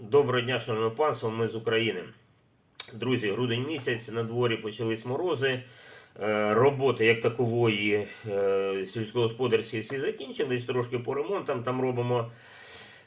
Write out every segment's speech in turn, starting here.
Доброго дня, шановне панство, ми з України. Друзі, грудень місяць, на дворі почались морози. Е, Роботи як такової е, сільськогосподарські всі закінчились, трошки по ремонтам там робимо.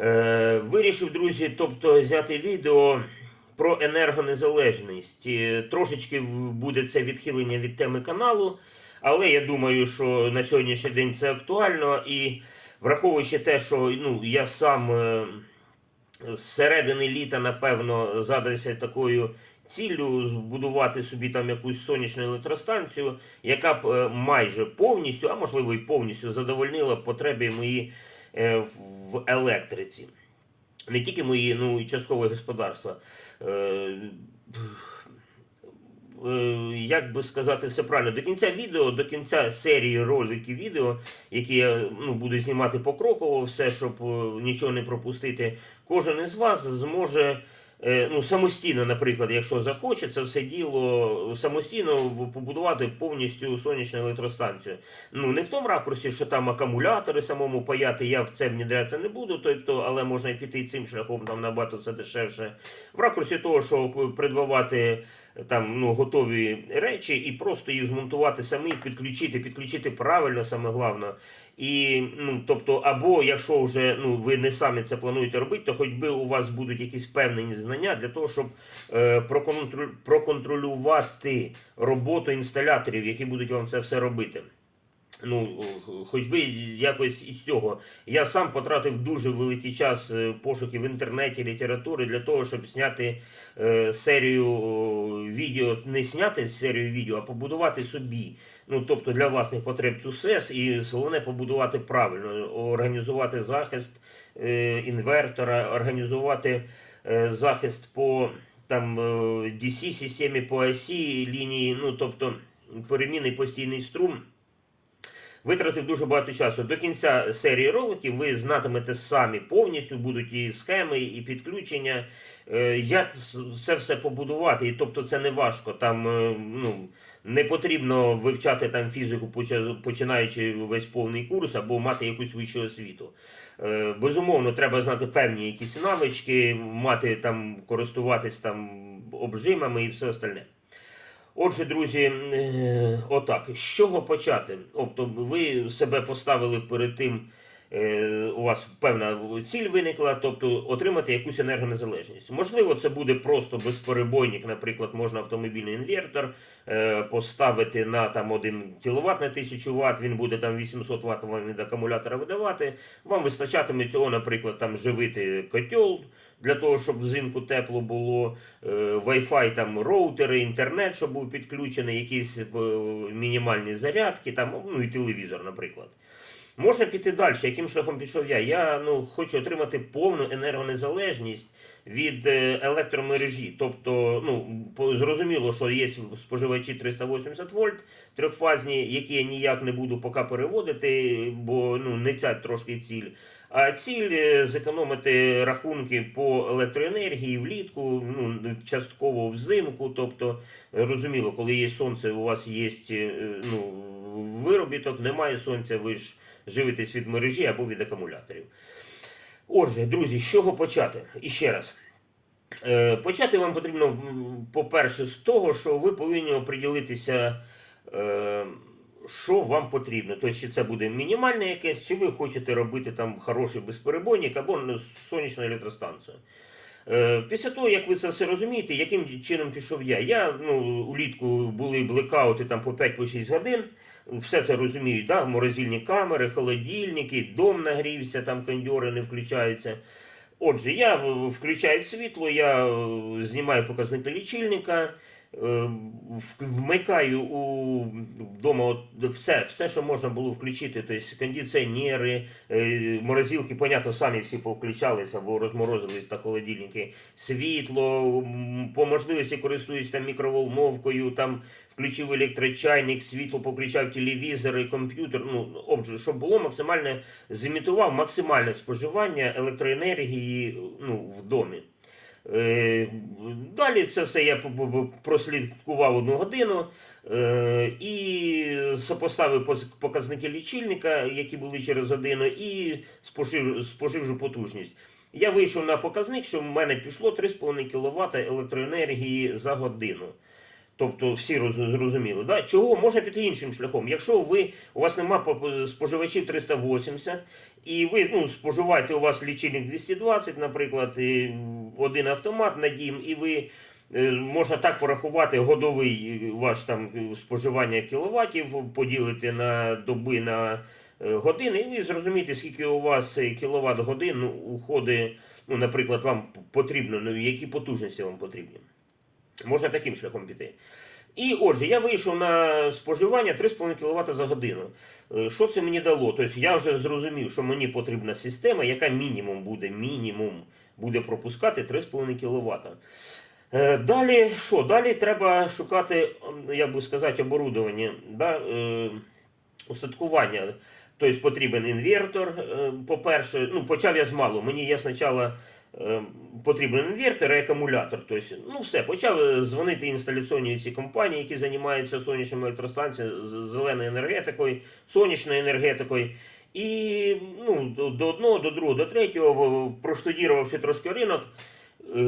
Е, Вирішив, друзі, тобто зняти відео про енергонезалежність. Трошечки буде це відхилення від теми каналу, але я думаю, що на сьогоднішній день це актуально і враховуючи те, що ну, я сам. Е, з середини літа, напевно, задався такою ціллю збудувати собі там якусь сонячну електростанцію, яка б е, майже повністю, а можливо і повністю задовольнила потреби мої е, в- електриці. Не тільки мої, ну і часткове господарства. Е, як би сказати все правильно, до кінця відео, до кінця серії роликів відео, які я ну, буду знімати покроково, все, щоб е, нічого не пропустити, кожен із вас зможе. е, Ну, самостійно, наприклад, якщо захоче, це все діло самостійно побудувати повністю сонячну електростанцію. Ну не в тому ракурсі, що там акумулятори самому паяти, я в це внідрятися не буду, тобто, але можна і піти цим шляхом там набагато все дешевше. В ракурсі того, що придбавати там ну, готові речі і просто їх змонтувати самі, підключити, підключити правильно, саме головне. І ну, тобто, або якщо вже ну, ви не самі це плануєте робити, то хоч би у вас будуть якісь певні знання для того, щоб е, проконтролювати роботу інсталяторів, які будуть вам це все робити. Ну, хоч би якось із цього. Я сам потратив дуже великий час е, пошуків в інтернеті, літератури для того, щоб зняти е, серію відео, не зняти серію відео, а побудувати собі. Ну, тобто для власних потреб цю СЕС і головне побудувати правильно, організувати захист е, інвертора, організувати захист по там DC-системі, по осі лінії, ну тобто перемінний постійний струм. Витратив дуже багато часу. До кінця серії роликів ви знатимете самі повністю, будуть і схеми, і підключення, е, як це все побудувати. І тобто це не важко. Там е, ну, не потрібно вивчати там фізику, починаючи весь повний курс, або мати якусь вищу освіту. Е, Безумовно, треба знати певні якісь навички, мати там, користуватись там обжимами і все остальне. Отже, друзі, е, отак, з чого почати? Тобто, ви себе поставили перед тим, у вас певна ціль виникла, тобто отримати якусь енергонезалежність. Можливо, це буде просто безперебойник, наприклад, можна автомобільний інвертор е, поставити на там 1 кВт на 1000 Вт, він буде там 800 Вт вам від акумулятора видавати. Вам вистачатиме цього, наприклад, там живити котел для того, щоб взимку тепло було, е, Wi-Fi, там роутери, інтернет, щоб був підключений, якісь е, мінімальні зарядки, там, ну і телевізор, наприклад. Можна піти далі, яким шляхом пішов я. Я ну, хочу отримати повну енергонезалежність від е, електромережі. Тобто, ну, зрозуміло, що є споживачі 380 вольт трьохфазні, які я ніяк не буду поки переводити, бо ну, не ця трошки ціль. А ціль е, зекономити рахунки по електроенергії влітку, ну частково взимку. Тобто, е, розуміло, коли є сонце, у вас є е, ну, виробіток, немає сонця, ви ж живитесь від мережі або від акумуляторів. Отже, друзі, з чого почати? І ще раз. Почати вам потрібно, по-перше, з того, що ви повинні оприділитися, що вам потрібно. Тобто, чи це буде мінімальне якесь, чи ви хочете робити там хороший безперебойник або ну, сонячну електростанцію. Е, Після того, як ви це все розумієте, яким чином пішов я. Я ну, улітку були блекаути там по 5-6 годин. Все це розуміють, да? морозильні камери, холодильники, дом нагрівся, там кондьори не включаються. Отже, я включаю світло, я е, знімаю показники лічильника, вмикаю у вдома все, все, що можна було включити, тобто кондиціонери, е, морозилки, понятно, самі всі повключалися або розморозились та холодильники, світло, по можливості користуюсь там мікроволновкою, там включив електрочайник, світло поключав телевізор і комп'ютер. Ну, отже, щоб було максимальне, зімітував максимальне споживання електроенергії ну, в домі. Е, Далі це все я прослідкував одну годину е, і сопоставив показники лічильника, які були через годину, і споживжу потужність. я вийшов на показник, що в мене пішло 3,5 кВт електроенергії за годину. Тобто всі зрозуміли. Да? Чого можна піти іншим шляхом? Якщо ви, у вас нема споживачів 380, і ви ну, споживаєте, у вас лічильник 220, наприклад, і один автомат на дім, і ви е, можна так порахувати годовий е, ваш там е, споживання кіловатів, поділити на доби на години, і ви зрозумієте, скільки у вас кіловат годин уходить, ну, наприклад, вам потрібно, ну, які потужності вам потрібні. Можна таким шляхом піти. І отже, я вийшов на споживання 3,5 кВт за годину. Е, Що це мені дало? Тобто я вже зрозумів, що мені потрібна система, яка мінімум буде, мінімум буде пропускати 3,5 кВт. Е, Далі що? Далі треба шукати, як би сказати, оборудовання, да, е, устаткування. Тобто потрібен інвертор. По-перше, ну, почав я з малого. Мені я спочатку потрібен інвертор і акумулятор. Тобто, ну все, почав дзвонити інсталяційні ці компанії, які займаються сонячними електростанціями, зеленою енергетикою, сонячною енергетикою. І ну, до, до одного, до другого, до третього, проштудірувавши трошки ринок, е,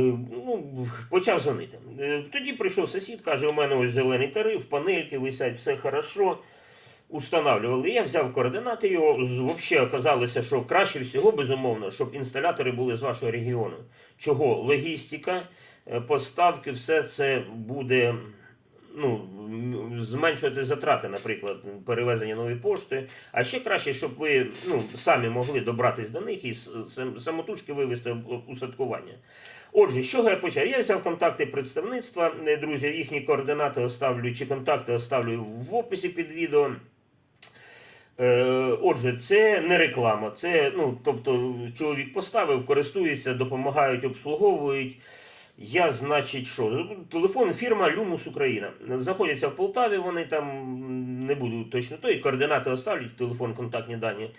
ну, почав дзвонити. Е, Тоді прийшов сусід, каже, у мене ось зелений тариф, панельки висять, все хорошо. Устанавлювали. Я взяв координати його. Взагалі оказалося, що краще всього, безумовно, щоб інсталятори були з вашого регіону. Чого? Логістика, е, поставки, все це буде ну, зменшувати затрати, наприклад, перевезення нової пошти. А ще краще, щоб ви ну, самі могли добратись до них і самотужки вивести устаткування. Отже, з чого я почав? Я взяв контакти представництва, е, друзі, їхні координати оставлю чи контакти оставлю в описі під відео. Е, Отже, це не реклама, це ну, тобто чоловік поставив, користується, допомагають, обслуговують. Я, значить, що? Телефон фірма Люмус Україна. Знаходяться в Полтаві, вони там не буду точно то, і координати оставлять, телефон, контактні дані.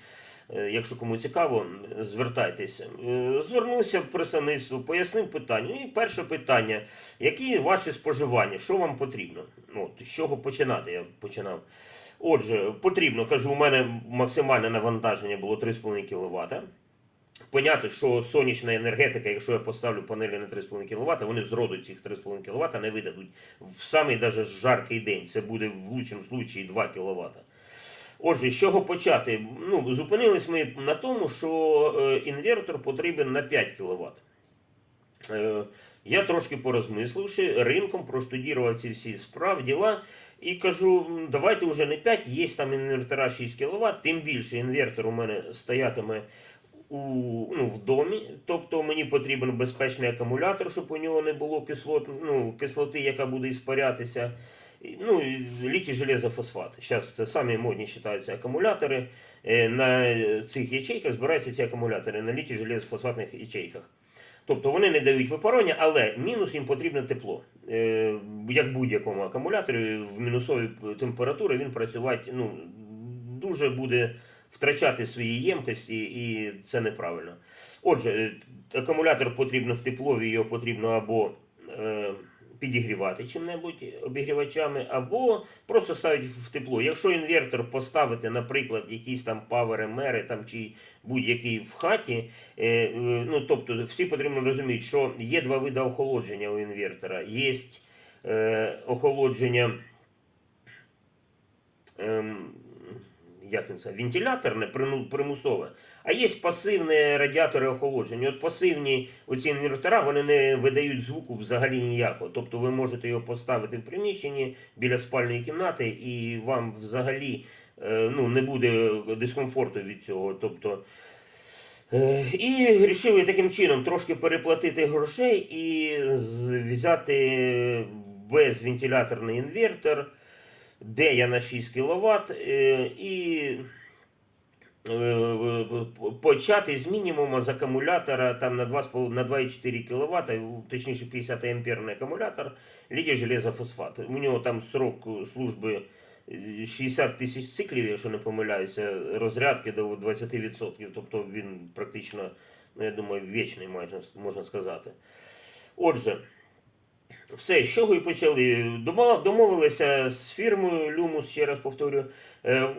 Е, Якщо кому цікаво, звертайтеся. Е, Звернувся в представництво, пояснив питання. І перше питання: які ваші споживання? Що вам потрібно? Ну, от, з чого починати? Я починав. Отже, потрібно, кажу, у мене максимальне навантаження було 3,5 кВт. Понятно, що сонячна енергетика, якщо я поставлю панелі на 3,5 кВт, вони зроду цих 3,5 кВт не видадуть в самий даже жаркий день. Це буде в лучшому случаї 2 кВт. Отже, з чого почати? Ну, зупинились ми на тому, що е, інвертор потрібен на 5 кВт. Е, я трошки порозмисливши, ринком проштудірував ці всі справи, діла. І кажу, давайте вже не 5, є там інвертора 6 кВт, тим більше інвертор у мене стоятиме у, ну, в домі. Тобто мені потрібен безпечний акумулятор, щоб у нього не було кислот, ну, кислоти, яка буде іспарятися. Ну, літій железофосфат. Зараз це самі модні вважаються акумулятори. Е, На цих ячейках збираються ці акумулятори на літій железофосфатних ячейках. Тобто вони не дають випарення, але мінус їм потрібне тепло. Е, Як будь-якому акумуляторі в мінусові температури він працювати ну, дуже буде втрачати свої ємкості, і це неправильно. Отже, е, акумулятор потрібно в теплові, його потрібно або підігрівати чим-небудь обігрівачами, або просто ставити в тепло. Якщо інвертор поставити, наприклад, якісь там павер там чи будь-який в хаті, е, е, ну тобто всі потрібно розуміти, що є два види охолодження у інвертора. Є е, охолодження. Ем, як він це, вентиляторне, примусове, а є пасивні радіатори охолодження. От пасивні оці інвертора вони не видають звуку взагалі ніякого. Тобто ви можете його поставити в приміщенні біля спальної кімнати, і вам взагалі е, ну, не буде дискомфорту від цього. Тобто, Е, І вирішили таким чином трошки переплатити грошей і взяти безвентиляторний інвертор, де я на 6 кВт, і е, почати з мінімуму з акумулятора там на 2,5 на 2,4 кВт, точніше 50 амперний акумулятор, літій железофосфат. У нього там срок служби е, 60 тисяч циклів, якщо не помиляюся, розрядки до 20%. Тобто він практично, ну, я думаю, вічний, майже можна сказати. Отже, Все, з чого і почали. Домовилися з фірмою Люмус, ще раз повторю. Е,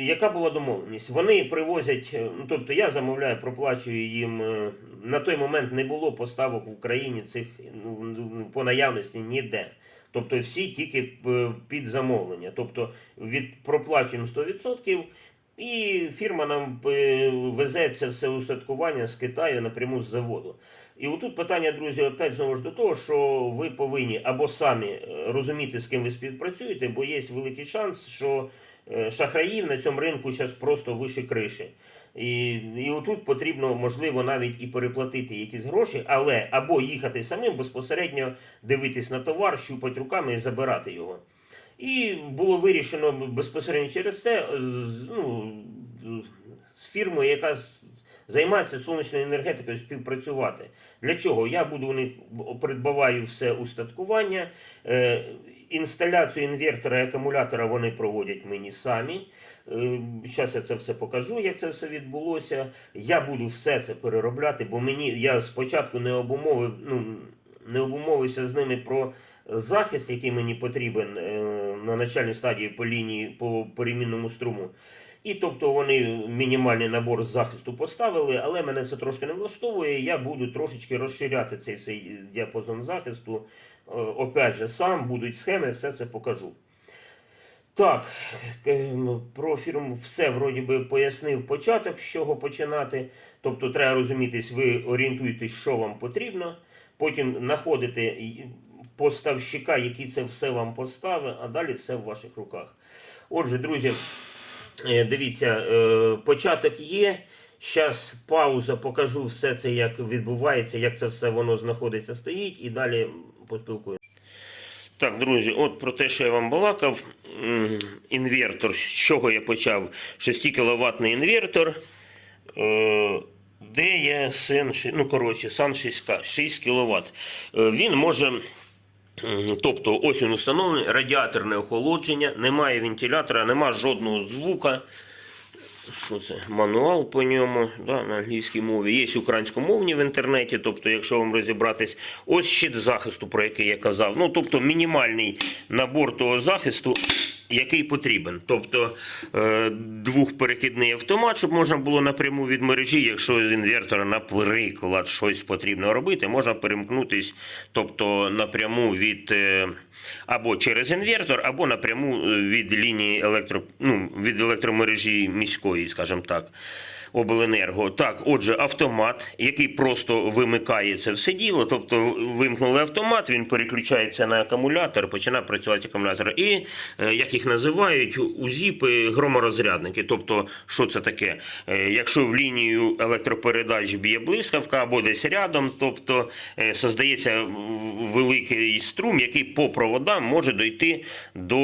Яка була домовленість? Вони привозять, е, ну тобто я замовляю, проплачую їм. е, На той момент не було поставок в Україні цих ну, по наявності ніде. Тобто всі тільки під замовлення. Тобто від проплачуємо 100%, і фірма нам везе це все устаткування з Китаю напряму з заводу. І отут питання, друзі, опять знову ж до того, що ви повинні або самі е, розуміти, з ким ви співпрацюєте, бо є великий шанс, що е, шахраїв на цьому ринку зараз просто вище криші. І, і отут потрібно, можливо, навіть і переплатити якісь гроші, але або їхати самим безпосередньо дивитись на товар, щупати руками і забирати його. І було вирішено безпосередньо через це ну, з фірмою, яка з- займається сонячною енергетикою, співпрацювати. Для чого? Я буду у придбаваю все устаткування, е, інсталяцію інвертора і акумулятора вони проводять мені самі. Зараз я це все покажу, як це все відбулося. Я буду все це переробляти, бо мені я спочатку не обумовив, ну, не обумовився з ними про захист, який мені потрібен е, на начальній стадії по лінії по перемінному струму. І тобто вони мінімальний набор захисту поставили, але мене це трошки не влаштовує. Я буду трошечки розширяти цей, цей діапазон захисту. Е, Опять же, сам будуть схеми, все це покажу. Так, е, про фірму все вроді би пояснив початок, з чого починати. Тобто треба розумітись, ви орієнтуєтесь, що вам потрібно. Потім знаходите поставщика, який це все вам поставить, а далі все в ваших руках. Отже, друзі, дивіться, е, початок є. Зараз пауза, покажу все це, як відбувається, як це все воно знаходиться, стоїть, і далі поспілкуємося. Так, друзі, от про те, що я вам балакав. Інвертор, з чого я почав? 6 кВт інвертор. Е, Де є син, ну коротше, сан 6К, 6 кВт. Він може. М, Тобто, ось він установлений, радіаторне охолодження, немає вентилятора, немає жодного звука. Що це? Мануал по ньому да, на англійській мові. Є українськомовні в інтернеті, тобто, якщо вам розібратись, ось щит захисту, про який я казав. Ну, тобто мінімальний набор того захисту, який потрібен. Тобто е, двохперекидний автомат, щоб можна було напряму від мережі, якщо з інвертора, наприклад, щось потрібно робити, можна перемкнутись, тобто напряму від е, або через інвертор, або напряму е, від лінії електро, ну, від електромережі міської, скажімо так. Обленерго. Так, отже, автомат, який просто вимикає це все діло. Тобто вимкнули автомат, він переключається на акумулятор, починає працювати акумулятор. І, е, як їх називають, узіпи громорозрядники. Тобто, що це таке? Е, Якщо в лінію електропередач б'є блискавка або десь рядом, тобто е, создається великий струм, який по проводам може дойти до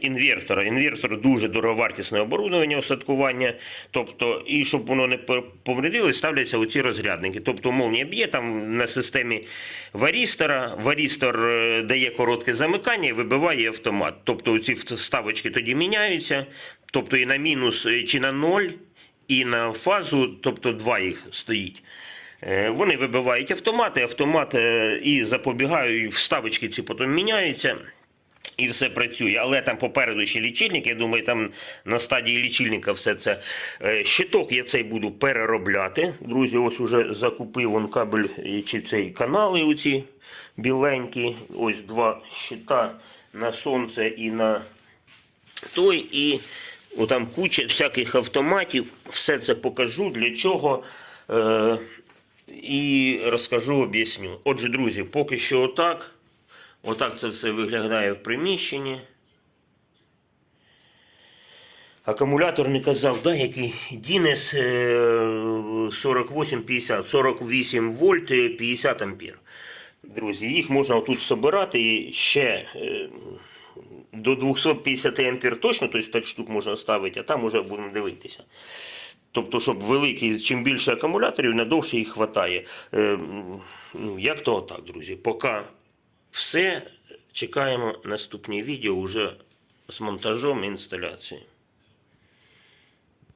інвертора. Інвертор дуже дороговартісне оборудовання осадкування. Тобто, і щоб воно не повредилось, ставляться оці розрядники. Тобто молнія б'є там на системі варістора. Варістор е, дає коротке замикання і вибиває автомат. Тобто ці вставочки тоді міняються. Тобто і на мінус е, чи на ноль, і на фазу, тобто два їх стоїть. Е, Вони вибивають автомати, автомат і запобігають, вставочки ці потім міняються. І все працює, але там попереду ще лічильник. Я думаю, там на стадії лічильника все це. Е, Щиток я цей буду переробляти. Друзі, ось уже закупив он кабель чи цей канали оці біленькі. Ось два щита на сонце і на той. І там куча всяких автоматів. Все це покажу для чого. Е, і розкажу, об'ясню. Отже, друзі, поки що отак. Отак це все виглядає в приміщенні. Акумулятор не казав, да, який Дінес 4850, 48 вольт, е, 50 ампер. Друзі, їх можна отут собирати ще е, до 250 ампер точно, тобто 5 штук можна ставити, а там уже будемо дивитися. Тобто, щоб великий, чим більше акумуляторів, надовше їх вистачає. Е, ну, як то так, друзі. Поки все. Чекаємо наступні відео вже з монтажом і інсталяцією.